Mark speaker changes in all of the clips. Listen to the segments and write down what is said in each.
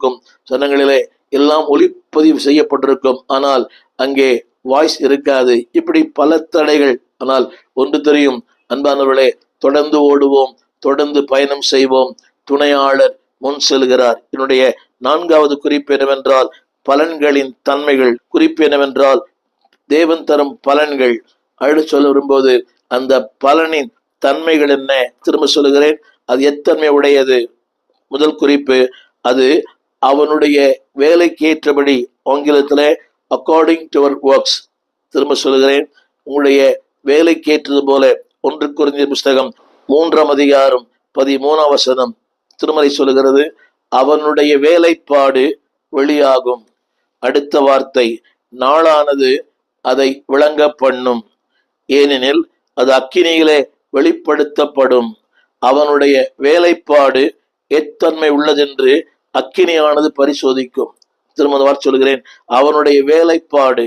Speaker 1: இருக்கும். சனங்களிலே எல்லாம் ஒளிப்பதிவு செய்யப்பட்டிருக்கும். ஆனால் அங்கே வாய்ஸ் இருக்காது. இப்படி பல தடைகள். ஆனால் ஒன்று தெரியும். அன்பானவர்களே தொடர்ந்து ஓடுவோம். தொடர்ந்து பயணம் செய்வோம். துணையாளர் முன் செல்கிறார். என்னுடைய நான்காவது குறிப்பு என்னவென்றால் பலன்களின் தன்மைகள். குறிப்பு என்னவென்றால் தேவன் தரும் பலன்கள். அழு சொல்ல வரும்போது அந்த பலனின் தன்மைகள் என்ன? திரும்ப சொல்லுகிறேன். அது எத்தன்மை உடையது? முதல் குறிப்பு அது அவனுடைய வேலைக்கு ஏற்றபடி ஆங்கிலத்தில் அக்கார்டிங் டு அவர் ஒர்க்ஸ் திரும்ப சொல்லுகிறேன் உங்களுடைய வேலைக்கு ஏற்றது போல ஒன்று குறைந்த புஸ்தகம் மூன்றாம் அதிகாரம் பதிமூணாம் வசனம். திருமலை சொல்லுகிறது அவனுடைய வேலைப்பாடு வெளியாகும். அடுத்த வார்த்தை நாளானது அதை விளங்க பண்ணும். ஏனெனில் அது அக்கினியிலே வெளிப்படுத்தப்படும். அவனுடைய வேலைப்பாடு எத்தன்மை உள்ளதென்று அக்கினியானது பரிசோதிக்கும். திரும்ப வார்த்தை சொல்கிறேன் அவனுடைய வேலைப்பாடு.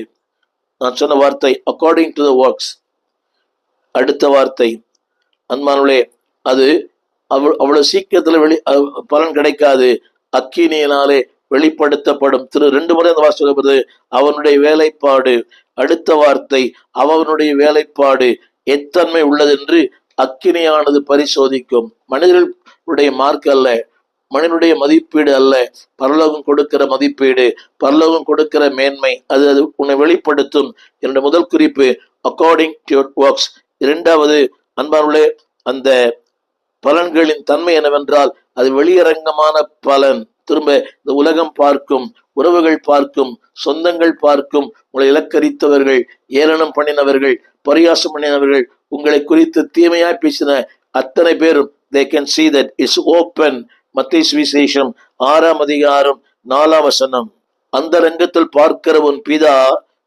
Speaker 1: நான் சொன்ன வார்த்தை அக்கார்டிங் டு த ஒர்க்ஸ் அடுத்த வார்த்தை அன்பானுளே அது அவ் அவ்வளவு சீக்கிரத்தில் வெளி பலன் கிடைக்காது. அக்கினியினாலே வெளிப்படுத்தப்படும். திரு ரெண்டு முறை அந்த வார்த்தை சொல்லப்படுது அவனுடைய வேலைப்பாடு. அடுத்த வார்த்தை அவனுடைய வேலைப்பாடு எத்தன்மை உள்ளதென்று அக்கினியானது பரிசோதிக்கும். மனிதர்களுடைய மார்க் அல்ல. மனிதனுடைய மதிப்பீடு அல்ல. பரலோகம் கொடுக்கிற மதிப்பீடு பரலோகம் கொடுக்கிற மேன்மை அது அது உன்னை வெளிப்படுத்தும். என்னுடைய முதல் குறிப்பு அக்கார்டிங் டு ஒர்க்ஸ் இரண்டாவது அன்பானுள்ளே அந்த பலன்களின் தன்மை என்னவென்றால் அது வெளியரங்கமான பலன். திரும்ப இந்த உலகம் பார்க்கும் உறவுகள் பார்க்கும் சொந்தங்கள் பார்க்கும் உங்களை இலக்கரித்தவர்கள் ஏளனம் பண்ணினவர்கள் பரியாசம் பண்ணினவர்கள் உங்களை குறித்து தீமையாய் பேசின அத்தனை பேரும் they can see that is open மத்திய சுவிசேஷம் ஆறாம் அதிகாரம் நாலாம் வசனம். அந்த ரங்கத்தில் பார்க்கிற உன் பிதா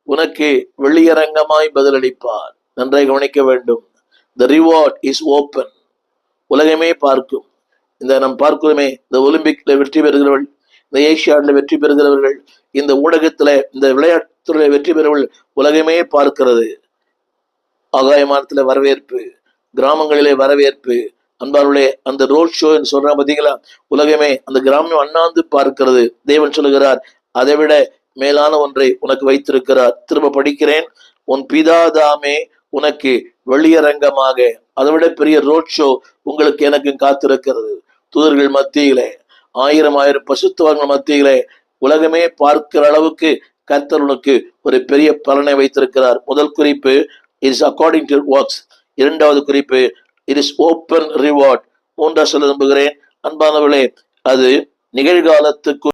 Speaker 1: உனக்கு வெளியரங்கமாய் பதிலளிப்பார். நன்றாய் கவனிக்க வேண்டும். த ரிவார்ட் இஸ் ஓப்பன் உலகமே பார்க்கும். இந்த நாம் பார்க்கிறோமே இந்த ஒலிம்பிக்ல வெற்றி பெறுகிறவர்கள் இந்த ஏசியாட்ல வெற்றி பெறுகிறவர்கள் இந்த ஊடகத்துல இந்த விளையாட்டுல வெற்றி பெறுவர்கள் உலகமே பார்க்கிறது. ஆகாயமானத்துல வரவேற்பு கிராமங்களிலே வரவேற்பு அன்பாருடைய அந்த ரோட் ஷோ சொல்றா பார்த்தீங்களா உலகமே அந்த கிராமம் அண்ணாந்து பார்க்கிறது. தேவன் சொல்லுகிறார் அதை விட மேலான ஒன்றை உனக்கு வைத்திருக்கிறார். திரும்ப படிக்கிறேன். உன் பிதாதாமே உனக்கு வெளியரங்கமாக. அதை விட பெரிய ரோட் ஷோ உங்களுக்கு எனக்கு காத்திருக்கிறது. தூதர்கள் மத்தியிலே ஆயிரம் ஆயிரம் பசுத்துவங்கள் மத்தியிலே உலகமே பார்க்கிற அளவுக்கு கர்த்தர் உனக்கு ஒரு பெரிய பலனை வைத்திருக்கிறார். முதல் குறிப்பு இஸ் அக்கார்டிங் டு ஒர்க்ஸ் இரண்டாவது குறிப்பு இட் இஸ் ஓப்பன் ரிவார்ட் மூன்றாவது சொல்ல விரும்புகிறேன்? அன்பானவர்களே அது நிகழ்காலத்துக்கு